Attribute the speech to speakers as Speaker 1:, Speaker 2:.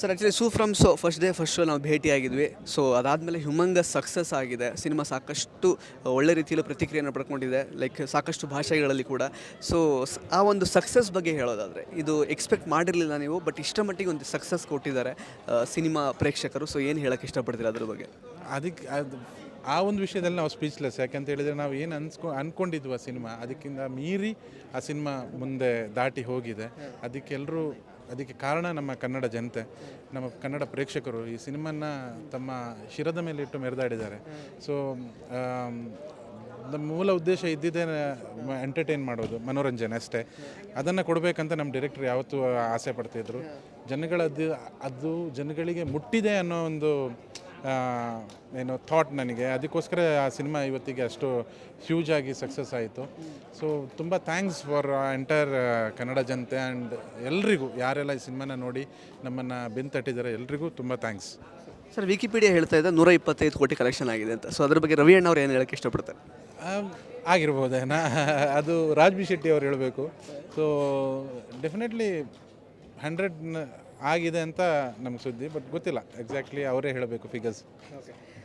Speaker 1: Sir actually so from so first day first show ನಾವು ಭೇಟಿಯಾಗಿದ್ವಿ. So ಅದಾದಮೇಲೆ ಹ್ಯುಮಂಗಸ್ success ಆಗಿದೆ. ಸಿನಿಮಾ ಸಾಕಷ್ಟು ಒಳ್ಳೆ ರೀತಿಯಲ್ಲಿ ಪ್ರತಿಕ್ರಿಯೆಯನ್ನು ಪಡ್ಕೊಂಡಿದೆ. ಲೈಕ್ ಸಾಕಷ್ಟು ಭಾಷೆಗಳಲ್ಲಿ ಕೂಡ. ಸೊ, ಆ ಒಂದು ಸಕ್ಸಸ್ ಬಗ್ಗೆ ಹೇಳೋದಾದರೆ, ಇದು ಎಕ್ಸ್ಪೆಕ್ಟ್ ಮಾಡಿರಲಿಲ್ಲ ನೀವು ಬಟ್ ಇಷ್ಟ ಮಟ್ಟಿಗೆ ಒಂದು ಸಕ್ಸಸ್ ಕೊಟ್ಟಿದ್ದಾರೆ ಸಿನಿಮಾ ಪ್ರೇಕ್ಷಕರು. ಸೊ ಏನು ಹೇಳೋಕ್ಕೆ ಇಷ್ಟಪಡ್ತೀರಾ ಅದ್ರ ಬಗ್ಗೆ?
Speaker 2: ಅದಕ್ಕೆ, ಅದು ಆ ಒಂದು ವಿಷಯದಲ್ಲಿ ನಾವು ಸ್ಪೀಚ್ಲೆಸ್ ಯಾಕಂತ ಹೇಳಿದರೆ ನಾವು ಏನು ಅನ್ಸ್ಕೊ ಅಂದ್ಕೊಂಡಿದ್ವು ಆ ಸಿನಿಮಾ. ಅದಕ್ಕಿಂತ ಮೀರಿ ಆ ಸಿನಿಮಾ ಮುಂದೆ ದಾಟಿ ಹೋಗಿದೆ. ಅದಕ್ಕೆಲ್ಲರೂ ಅದಕ್ಕೆ ಕಾರಣ ನಮ್ಮ ಕನ್ನಡ ಜನತೆ, ನಮ್ಮ ಕನ್ನಡ ಪ್ರೇಕ್ಷಕರು ಈ ಸಿನಿಮಾನ ತಮ್ಮ ಶಿರದ ಮೇಲೆ ಇಟ್ಟು ಮೆರೆದಾಡಿದ್ದಾರೆ. ಸೊ ನಮ್ಮ ಮೂಲ ಉದ್ದೇಶ ಇದ್ದಿದ್ದೇ ಎಂಟರ್ಟೈನ್ ಮಾಡೋದು, ಮನೋರಂಜನೆ ಅಷ್ಟೇ. ಅದನ್ನು ಕೊಡಬೇಕಂತ ನಮ್ಮ ಡೈರೆಕ್ಟರ್ ಯಾವತ್ತೂ ಆಸೆ ಪಡ್ತಿದ್ರು. ಜನಗಳದ್ದು, ಅದು ಜನಗಳಿಗೆ ಮುಟ್ಟಿದೆ ಅನ್ನೋ ಒಂದು ಏನು ಥಾಟ್ ನನಗೆ. ಅದಕ್ಕೋಸ್ಕರ ಆ ಸಿನಿಮಾ ಇವತ್ತಿಗೆ ಅಷ್ಟು ಹ್ಯೂಜ್ ಆಗಿ ಸಕ್ಸಸ್ ಆಯಿತು. ಸೊ ತುಂಬ ಥ್ಯಾಂಕ್ಸ್ ಫಾರ್ ಎಂಟೈರ್ ಕನ್ನಡ ಜನತೆ ಆ್ಯಂಡ್ ಎಲ್ರಿಗೂ ಯಾರೆಲ್ಲ ಈ ಸಿನಿಮಾನ ನೋಡಿ ನಮ್ಮನ್ನು ಬೆನ್ ತಟ್ಟಿದ್ದಾರೆ ಎಲ್ರಿಗೂ ತುಂಬ ಥ್ಯಾಂಕ್ಸ್
Speaker 1: ಸರ್ ವಿಕಿಪೀಡಿಯಾ ಹೇಳ್ತಾ ಇದೆ ನೂರ ಇಪ್ಪತ್ತೈದು ಕೋಟಿ ಕಲೆಕ್ಷನ್ ಆಗಿದೆ ಅಂತ. ಸೊ ಅದ್ರ ಬಗ್ಗೆ ರವಿ ಅಣ್ಣ ಅವ್ರು ಏನು ಹೇಳೋಕ್ಕೆ ಇಷ್ಟಪಡ್ತಾರೆ?
Speaker 2: ಆಗಿರ್ಬೋದೇನ ಅದು ರಾಜ್ಬಿ ಶೆಟ್ಟಿ ಅವ್ರು ಹೇಳಬೇಕು. ಸೊ ಡೆಫಿನೆಟ್ಲಿ ಹಂಡ್ರೆಡ್ ಆಗಿದೆ ಅಂತ ನಮ್ಗೆ ಸುದ್ದಿ ಬಟ್ ಗೊತ್ತಿಲ್ಲ. ಎಕ್ಸಾಕ್ಟ್ಲಿ ಅವರೇ ಹೇಳಬೇಕು ಫಿಗರ್ಸ್